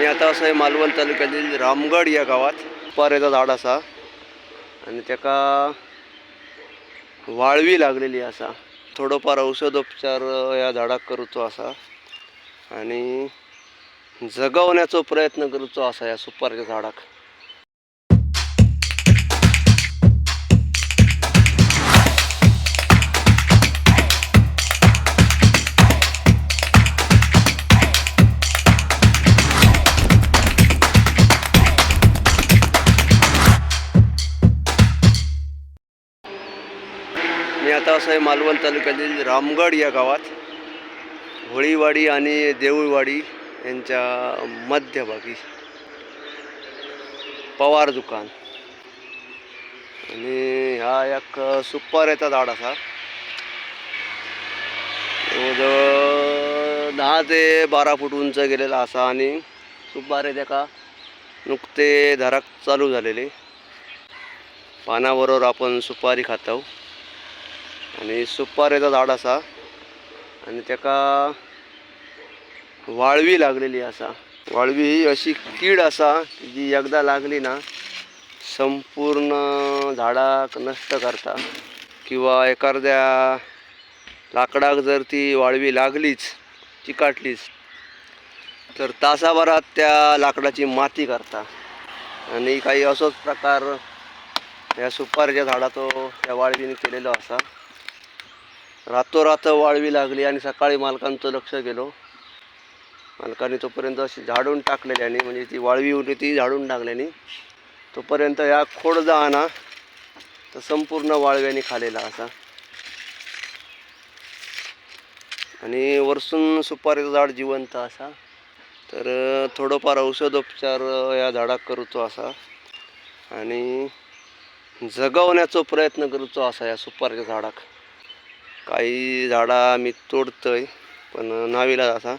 मी आता असं आहे मालवण तालुक्यातील रामगड या गावात पारेचा झाड असा. आणि त्याका वाळवी लागलेली असा. थोडंफार औषधोपचार या झाडाक करूचो असा. आणि जगवण्याचो प्रयत्न करूचो असा या सुपारच्या झाडाक. आहे मालवण तालुक्यातील रामगड या गावात होळीवाडी आणि देऊळवाडी यांच्या मध्यभागी पवार दुकान. आणि हा एक सुपाऱ्याचा झाड असा. जवळजवळ दहा ते बारा फूट उंच गेलेला असा आणि सुपारे त्याका नुकते धराक चालू झालेले. पानाबरोबर आपण सुपारी खातो आणि सुपारेचं झाड असा. आणि त्याका वाळवी लागलेली असा. वाळवी ही अशी कीड असा जी एकदा लागली ना संपूर्ण झाडाक नष्ट करता. किंवा एखाद्या लाकडाक जर ती वाळवी लागलीच चिकाटलीच तर तासाभरात त्या लाकडाची माती करता. आणि काही असोच प्रकार या सुपारीच्या झाडाचो त्या वाळवीने केलेलो असा. रातोरात वाळवी लागली आणि सकाळी मालकांचं लक्ष गेलो. मालकाने तोपर्यंत अशी झाडून टाकलेल्याने म्हणजे ती वाळवी होती ती झाडून टाकल्याने तोपर्यंत या खोड आणा तर संपूर्ण वाळव्याने खालेला असा. आणि वरसून सुपारीचं झाड जिवंत असा. तर थोडंफार औषधोपचार या झाडाक करूचो असा. आणि जगवण्याचो प्रयत्न करूचो असा या सुपारीच्या झाडाक. काही झाडां मी तोडतय पण नाविलाज असा.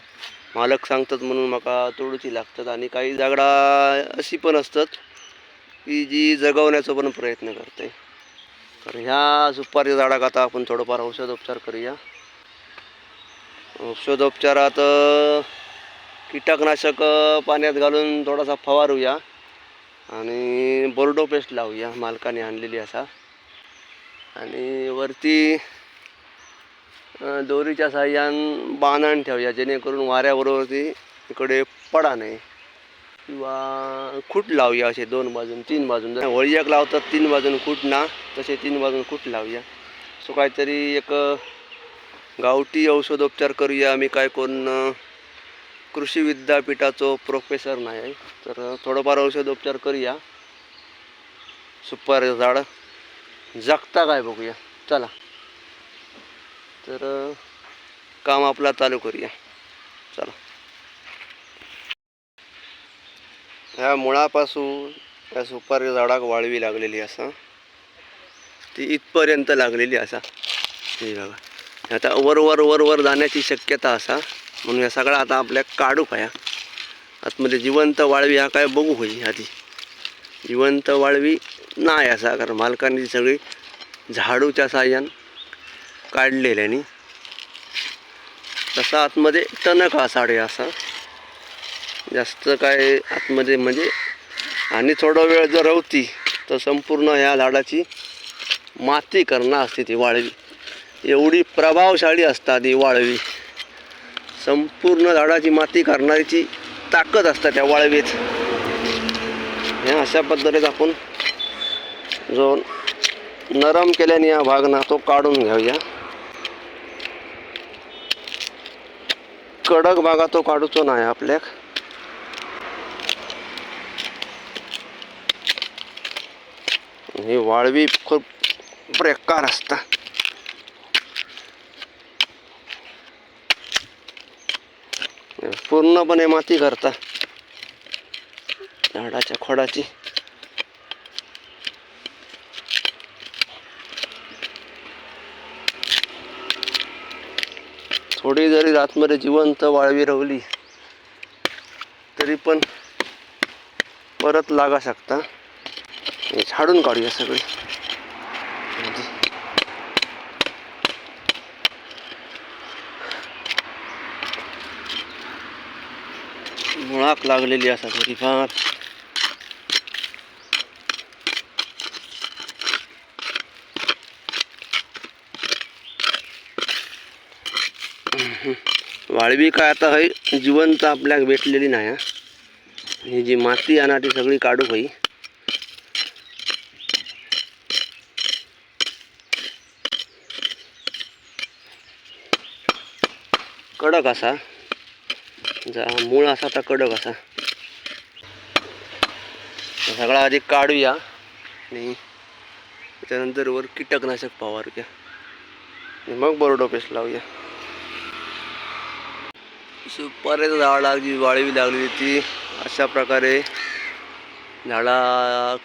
मालक सांगतात म्हणून म्हाका तोडूची लागतात आणि काही झाडां अशी पण असतात की जी जगवण्याचा पण प्रयत्न करते तर ह्या सुपारीच्या झाडाक आता आपण थोडंफार औषधोपचार करूया. औषधोपचारात कीटकनाशक पाण्यात घालून थोडासा फवारूया आणि बोर्डो पेस्ट लावूया मालकाने आणलेली असा. आणि वरती दोरीच्या साह्यान बांधण ठेवूया जेणेकरून वाऱ्याबरोबर ती इकडे पडा नाही किंवा खूट लावूया असे दोन बाजून तीन बाजून. जर वळीयाक लावतात तीन बाजून खूट ना तसे तीन बाजून खूट लावूया. सो काहीतरी एक गावठी औषधोपचार करूया. आम्ही काय कोण कृषी विद्यापीठाचो प्रोफेसर नाही आहे. तर थोडंफार औषधोपचार करूया. सुपार झाड जगता काय बघूया. चला. तर काम आपला चालू करूया. चला. ह्या मुळापासून या सुपारी झाडाक वाळवी लागलेली असा. ती इथपर्यंत लागलेली असा. हे बघा. आता वर वर वर वर जाण्याची शक्यता असा. म्हणून या सगळा आता आपल्या काढू काय आतमध्ये जिवंत वाळवी हा काय बघू होई आधी. जिवंत वाळवी नाही असा कारण मालकांनी सगळी झाडूच्या साह्यान काढलेल्यानी तसा आतमध्ये टणक हा साडे असा. जास्त काय आतमध्ये म्हणजे आणि थोडा वेळ जर रवती तर संपूर्ण ह्या झाडाची माती करणं असते ती वाळवी. एवढी प्रभावशाली असतात ही वाळवी. संपूर्ण झाडाची माती करणारीची ताकद असतात त्या वाळवीत. ह्या अशा पद्धतीत आपण जो नरम केल्याने हा भाग ना तो काढून घेऊया. कडक भागा तो काढूचो नाही आपल्याक. ही वाळवी खूप बेकार असता. पूर्णपणे माती करता. झाडाच्या खोडाची. थोडी जरी आतमध्ये जिवंत वाळवी रवली तरी पण परत लागा शकता. हे झाडून काढूया सगळे. मुळाक लागलेली असा थोडीफार वाळवी काय आता हय जिवंत आपल्याक भेटलेली नाही हा. ही जी माती आणा ती सगळी काढू होई. कडक असा. जा मूळ असा आता कडक असा. सगळा आधी काढूया. आणि त्याच्यानंतर वर कीटकनाशक फवारूया. घ्या मग बरोडो पेस्ट लावूया. सुपाऱ्याचं झाडाला जी वाळवी लागली ती अशा प्रकारे झाडा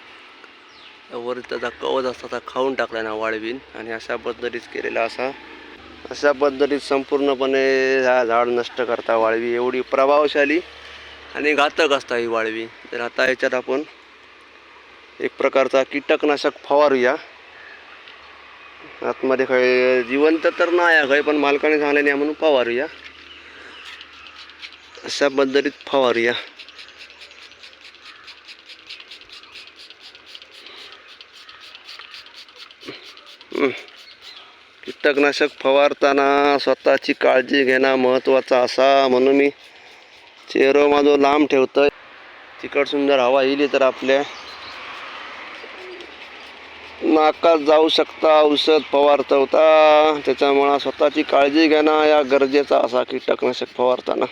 वर त्याचा कवच असता त्या खाऊन टाकला ना वाळवीन. आणि अशा पद्धतीत केलेला असा. अशा पद्धतीत संपूर्णपणे ह्या झाड नष्ट करता वाळवी एवढी प्रभावशाली आणि घातक असता ही वाळवी. तर आता याच्यात आपण एक प्रकारचा कीटकनाशक फवारूया. आतमध्ये खय जिवंत तर नाही आहे खय पण मालकाने सांगले नाही म्हणून फवारूया. अशा पद्धतीत फवारूया कीटकनाशक फवारताना स्वतःची काळजी घेणं महत्त्वाचा असा म्हणून मी चेहरो माझं लांब ठेवतोय तिकड सुंदर हवा येईल तर आपल्या नाकात जाऊ शकता औषध फवारता होता त्याच्यामुळं स्वतःची काळजी घेणं या गरजेचा असा कीटकनाशक फवारताना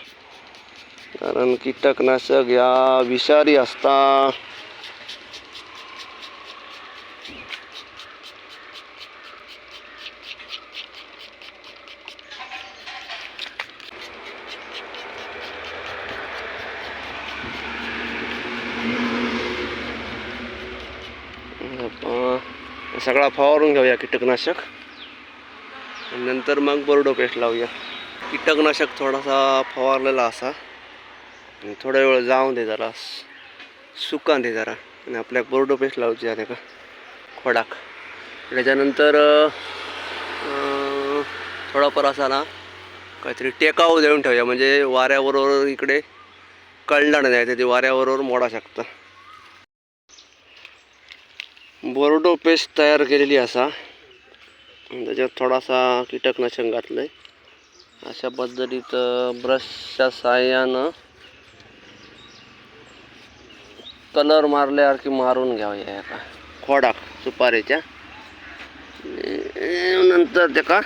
कारण कीटकनाशक या विषारी असता. सगळा फवारून घेऊया कीटकनाशक नंतर मग बोर्डो पेस्ट लावूया. कीटकनाशक थोडासा फवारलेला असा. आणि थोडा वेळ जाऊन दे जरा सुकान दे जरा. आणि आपल्या बोर्डो पेस्ट लावची आहे का खोडाक. त्याच्यानंतर थोडाफार असा ना काहीतरी टेकाव देऊन ठेवूया. म्हणजे वाऱ्याबरोबर इकडे कळणार नाही ते वाऱ्याबरोबर मोडा शकतं. बोर्डो पेस्ट तयार केलेली असा. त्याच्यात थोडासा कीटकनाशक घातलं आहे अशा पद्धतीत ब्रशच्या साह्यानं कलर मारल्यासारखी मारून घ्यावं का खोडाक सुपारीच्या. नंतर त्याका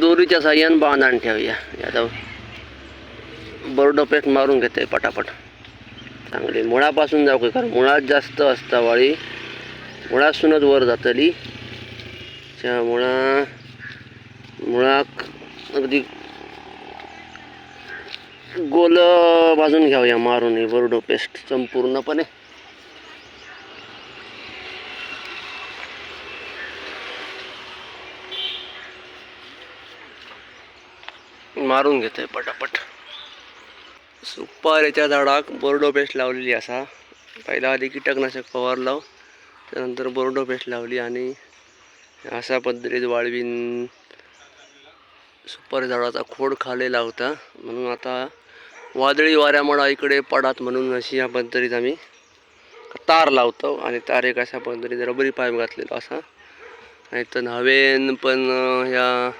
दोरीच्या साह्यानं बांधान ठेवूया. यादव बोर्डो पेस्ट मारून घेते पटापट. चांगली. मुळापासून जाऊ कारण मुळात जास्त असता वाळी. मुळासूनच वर जातली. त्यामुळं मुळाक अगदी गोल भाजून घ्यावया मारून ही बरोडो पेस्ट संपूर्णपणे. मारून घेतोय पटापट. सुपारीच्या झाडाक बोर्डो पेस्ट लावलेली असा. पहिला आधी कीटकनाशक फवारलं त्यानंतर बोर्डो पेस्ट लावली आणि अशा पद्धतीत वाळवीन सुपारी झाडाचा खोड खालेला होता. म्हणून आता वादळी वाऱ्यामुळं इकडे पडात म्हणून अशी या पद्धतीत आम्ही तार लावतो आणि तार एक अशा पद्धतीत रबरी पाईप घातलेला असा. आणि तर हवेन पण ह्या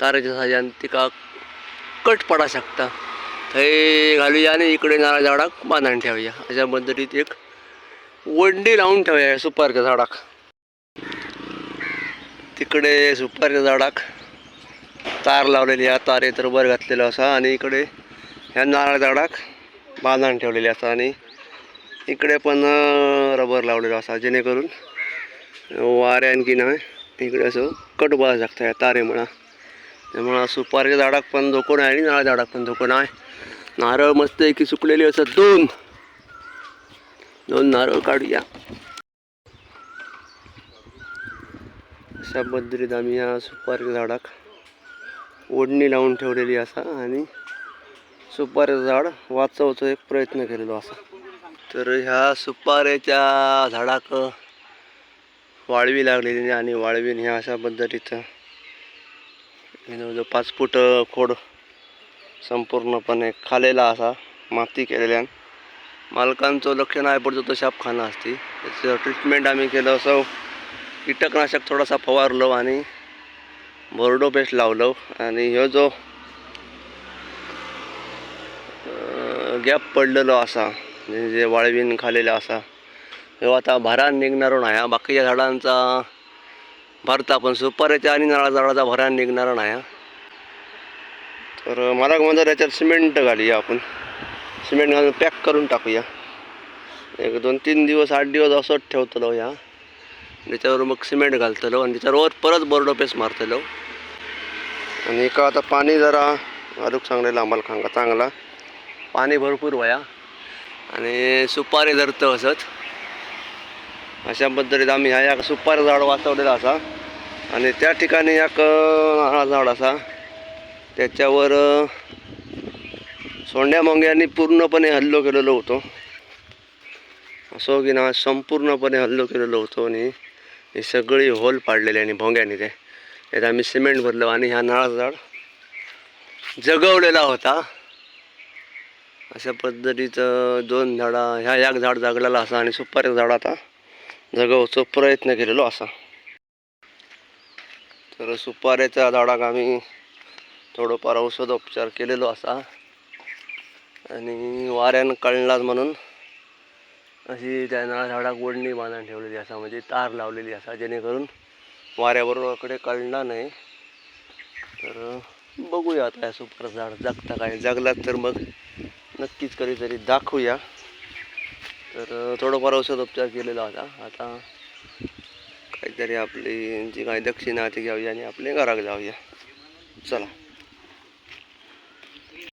तारेच्या साह्यान तिका कट पडा शकता. थंय घालूया आणि इकडे नारळ झाडाक बांधून ठेवूया. अशा पद्धतीत एक वंडी लावून ठेवूया सुपारच्या झाडाक. तिकडे सुपारच्या झाडाक तार लावलेली आहे. तारे तर वर घातलेलं असा आणि इकडे ह्या नारळ झाडाक बांधून ठेवलेली असतात आणि इकडे पण रबर लावलेलं असा जेणेकरून वाऱ्यान की ना इकडे असं कट बघा शकता या म्हणा त्यामुळं सुपारीच्या झाडाक पण धोकोण आहे आणि नारळ झाडाक पण धोकोण आहे नारळ मस्त की सुकलेली असतात दोन. दोन नारळ काढूया. अशा पद्धतीत आम्ही या सुपारीच्या झाडाक ओढणी लावून ठेवलेली असा आणि सुपारीचं झाड वाचवतो एक प्रयत्न केलेलो असा. तर ह्या सुपाऱ्याच्या झाडाक वाळवी लागलेली आणि वाळवीन ह्या अशा पद्धतीचं हे जवळजवळ पाच फूट खोड संपूर्णपणे खालेला असा माती केलेल्यान मालकांचं लक्ष नाही पडतो तो शापखाना असती. त्याचं ट्रीटमेंट आम्ही केलं असं. कीटकनाशक थोडासा फवारलो आणि बोर्डो पेस्ट लावलो. आणि ह्यो जो गॅप पडलेलो असा म्हणजे जे वाळवीन खालेला असा. ह्यो आता भारान निघणारो नाही हा. बाकीच्या झाडांचा भरता पण सुपाऱ्याच्या आणि नारळा झाडाचा भरान निघणार नाही तर मला म्हणजे त्याच्यात सिमेंट घालूया आपण. सिमेंट घालून पॅक करून टाकूया. एक दोन तीन दिवस आठ दिवस असंच ठेवतलो या. त्याच्यावर मग सिमेंट घालतलो आणि त्याच्यावर परत बोर्डो पेस्ट मारतलो. आणि का आता पाणी जरा अजूक सांगलेलं आम्हाला खांगा चांगला. पाणी भरपूर व्हाया. आणि सुपारी धरतं असत अशा पद्धतीत आम्ही ह्या एक सुपारी झाड वाचवलेलं असा. आणि त्या ठिकाणी एक नारळा झाड असा. त्याच्यावर सोंड्या मोंग्यांनी पूर्णपणे हल्लो केलेलो होतो. असो की ना संपूर्णपणे हल्लो केलेलो होतो आणि ही सगळी होल पाडलेली आणि भोंग्याने ते. त्यात आम्ही सिमेंट भरलो आणि ह्या नळाचं झाड जगवलेला होता. अशा पद्धतीचं दोन झाडा ह्या एक झाड जगलेलं असा आणि सुपारी झाड आता जगवचा प्रयत्न केलेलो असा. तर सुपाऱ्याच्या झाडाक आम्ही थोडंफार औषधोपचार केलेलो असा. आणि वाऱ्यानं कळणार म्हणून अशी त्या झाडाक ओढणी बांधून ठेवलेली असा म्हणजे तार लावलेली असा जेणेकरून वाऱ्याबरोबरकडे कळणार नाही. तर बघूया आता या सुपर झाड जगता काय जगलात तर मग नक्कीच कधीतरी दाखवूया. तर थोडंफार औषधोपचार केलेला होता. आता काहीतरी आपली जी काही दक्षिणा ती घ्यावी आणि आपले घराक जाऊया. चला.